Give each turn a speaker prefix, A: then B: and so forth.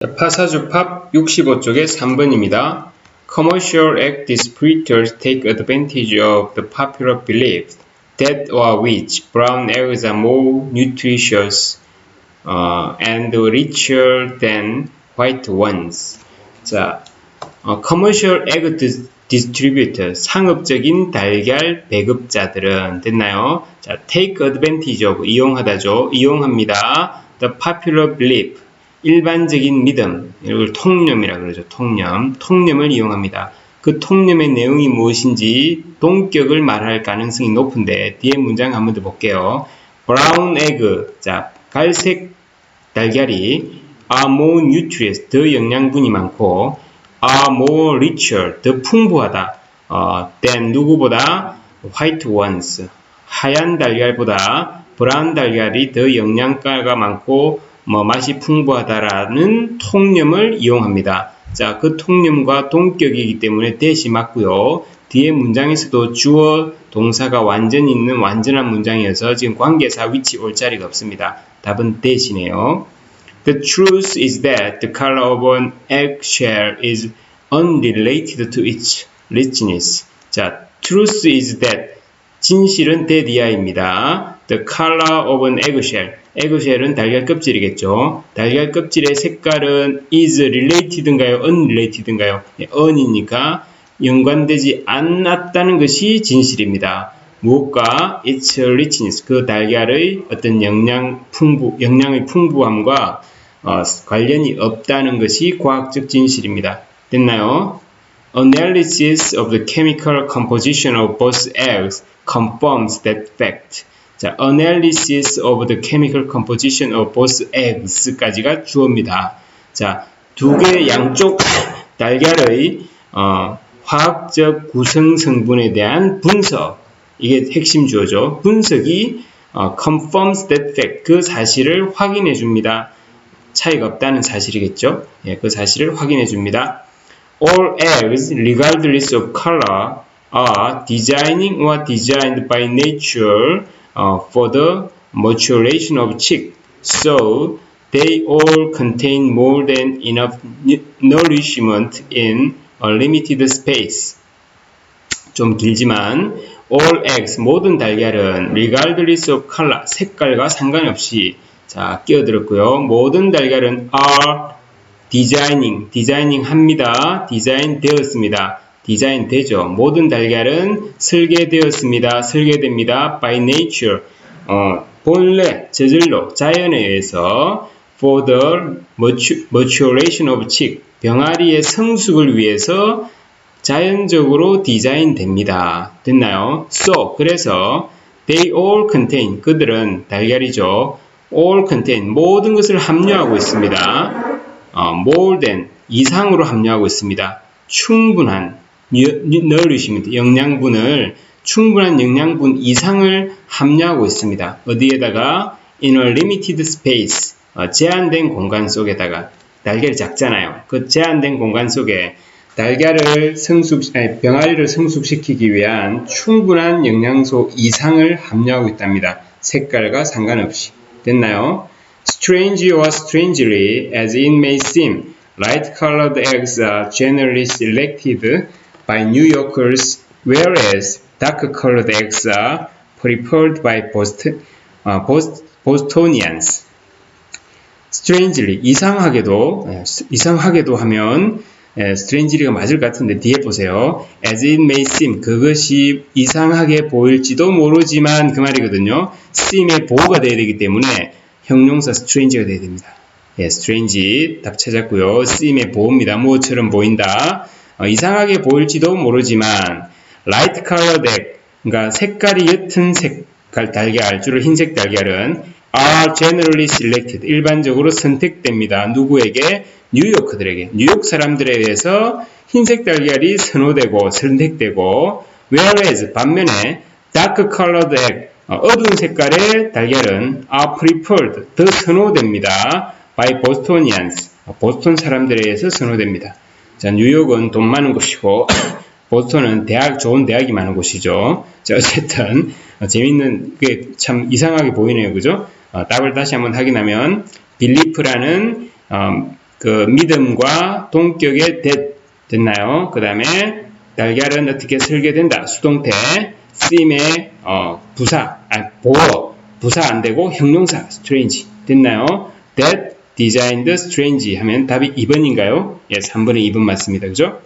A: 파사주팝 65쪽의 3번입니다. Commercial act distributors take advantage of the popular belief that or which brown eggs are more nutritious uh, and richer than white ones. 자, 어, commercial egg dis- distributor, 상업적인 달걀 배급자들은 됐나요? 자, take advantage of, 이용하다죠. 이용합니다. The popular belief, 일반적인 믿음, 이걸 통념이라 그러죠. 통념, 통념을 이용합니다. 그 통념의 내용이 무엇인지 동격을 말할 가능성이 높은데 뒤에 문장 한번 더 볼게요. brown egg, 자 갈색 달걀이 are more nutritious, 더 영양분이 많고 are more richer, 더 풍부하다. 어, than 누구보다 white ones, 하얀 달걀보다 브라운 달걀이 더 영양가가 많고 뭐 맛이 풍부하다라는 통념을 이용합니다. 자, 그 통념과 동격이기 때문에 대시 맞고요. 뒤에 문장에서도 주어 동사가 완전히 있는 완전한 문장이어서 지금 관계사 위치 올 자리가 없습니다. 답은 대시네요. The truth is that the color of an eggshell is unrelated to its richness. 자, truth is that 진실은 대디아입니다. The color of an eggshell. eggshell은 달걀 껍질이겠죠. 달걀 껍질의 색깔은 is related인가요? unrelated인가요? 네, un이니까 연관되지 않았다는 것이 진실입니다. 무엇과 its richness, 그 달걀의 어떤 영양 풍부, 영양의 풍부함과 어, 관련이 없다는 것이 과학적 진실입니다. 됐나요? Analysis of the chemical composition of both eggs confirms that fact. 자, analysis of the chemical composition of both eggs까지가 주어입니다. 자, 두 개의 양쪽 달걀의 어, 화학적 구성 성분에 대한 분석 이게 핵심 주어죠. 분석이 어, confirms that fact 그 사실을 확인해 줍니다. 차이가 없다는 사실이겠죠. 예, 그 사실을 확인해 줍니다. All eggs, regardless of color, are designing or designed by nature uh, for the maturation of chick. So they all contain more than enough nourishment in a limited space. 좀 길지만 all eggs 모든 달걀은 regardless of color 색깔과 상관없이 자 끼어들었고요. 모든 달걀은 are 디자이닝, 디자이닝 합니다. 디자인 되었습니다. 디자인 되죠. 모든 달걀은 설계되었습니다. 설계됩니다. by nature. 어, 본래, 저절로, 자연에 의해서 for the matu- maturation of chick. 병아리의 성숙을 위해서 자연적으로 디자인됩니다. 됐나요? So, 그래서 they all contain, 그들은 달걀이죠. all contain, 모든 것을 함유하고 있습니다. 어, more than 이상으로 함유하고 있습니다. 충분한 nourishment 영양분을 충분한 영양분 이상을 함유하고 있습니다. 어디에다가 in a limited space 어, 제한된 공간 속에다가 달걀이 작잖아요. 그 제한된 공간 속에 달걀을 성숙 아니, 병아리를 성숙시키기 위한 충분한 영양소 이상을 함유하고 있답니다. 색깔과 상관없이 됐나요? Strange or strangely, as it may seem, light-colored eggs are generally selected by New Yorkers, whereas dark-colored eggs are preferred by Boston, uh, Bos- Bostonians. strangely, 이상하게도, 예, 이상하게도 하면, 예, strangely가 맞을 것 같은데 뒤에 보세요. as it may seem, 그것이 이상하게 보일지도 모르지만 그 말이거든요. seem의 보호가 돼야 되기 때문에 형용사 strange가 돼야 됩니다. 예, strange 답 찾았고요. seem의 보호입니다. 뭐처럼 보인다. 어, 이상하게 보일지도 모르지만 light colored egg, 그러니까 색깔이 옅은 색깔 달걀, 주로 흰색 달걀은 are generally selected, 일반적으로 선택됩니다. 누구에게? 뉴요커들에게. 뉴욕 사람들에 의해서 흰색 달걀이 선호되고 선택되고 whereas 반면에 dark colored 어, 어두운 색깔의 달걀은 are preferred, 더 선호됩니다. by Bostonians, 어, 보스턴 사람들에 의해서 선호됩니다. 자, 뉴욕은 돈 많은 곳이고 보스턴은 대학 좋은 대학이 많은 곳이죠. 자, 어쨌든 어, 재밌는 게 참 이상하게 보이네요, 그죠? 어, 답을 다시 한번 확인하면 belief라는 어, 그 믿음과 동격의 that 됐나요? 그 다음에 달걀은 어떻게 설계된다? 수동태 쓰임의 어, 부사, 아, 보어, 부사 안 되고 형용사 strange 됐나요? That designed strange 하면 답이 2번인가요? 예, 3번에 2번 맞습니다. 그죠?